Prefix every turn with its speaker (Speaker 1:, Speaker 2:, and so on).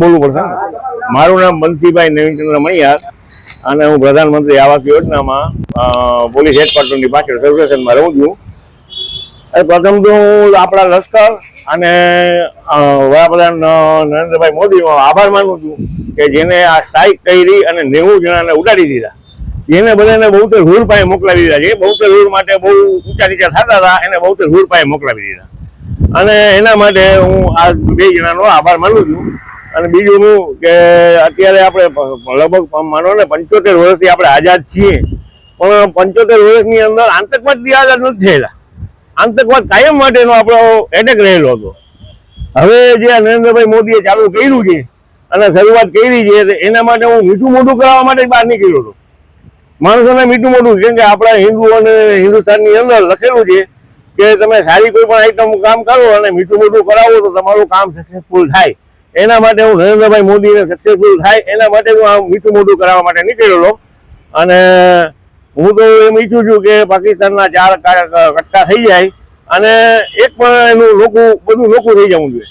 Speaker 1: બોલવું પડશે મારું નામ બંસીભાઈ નવીનચંદ્ર મણિયાર અને હું પ્રધાનમંત્રી આવાસ યોજનામાં પોલીસ હેડક્વાર્ટરની પાછળ સર્વેશનમાં રહું છું. પ્રથમ તો હું આપણા લશ્કર અને વડાપ્રધાન નરેન્દ્રભાઈ મોદીનો આભાર માનું છું કે જેને આ સ્ટ્રાઇક કરી અને નેવું જણાને ઉડાડી દીધા. જેને બધાને બહુતેર હુર પાસે મોકલાવી દીધા. છે બહુતેર હુર માટે બહુ ઊંચા નીચા થતા હતા, એને બહુતેર હુર પાસે મોકલાવી દીધા. અને એના માટે હું આ બે જણાનો આભાર માનું છું. અને બીજું હું કે અત્યારે આપણે લગભગ માનો ને પંચોતેર વર્ષથી આપણે આઝાદ છીએ. પણ પંચોતેર વર્ષની અંદર આતંકવાદથી આઝાદ નથી થયેલા. આતંકવાદ કાયમ માટેનો આપણો એટેક રહેલો હતો. હવે જે નરેન્દ્રભાઈ મોદીએ ચાલુ કર્યું છે અને શરૂઆત કરી છે એના માટે હું મીઠું મોઢું કરાવવા માટે બહાર નીકળ્યો હતો. માણસોને મીઠું મોઢું, કેમ કે આપણા હિન્દુ અને હિન્દુસ્તાનની અંદર લખેલું છે કે તમે સારી કોઈ પણ આઈટમ કામ કરો અને મીઠું મોઢું કરાવો તો તમારું કામ સક્સેસફુલ થાય. એના માટે હું નરેન્દ્રભાઈ મોદીને સક્સેસફુલ થાય, એના માટે હું આ મીઠું મોઢું કરાવવા માટે નીકળેલો. અને હું તો એમ ઈચ્છું છું કે પાકિસ્તાનના ચાર કટકા થઈ જાય અને એક પણ એનું લોકો બધું લોકો થઈ જવું જોઈએ.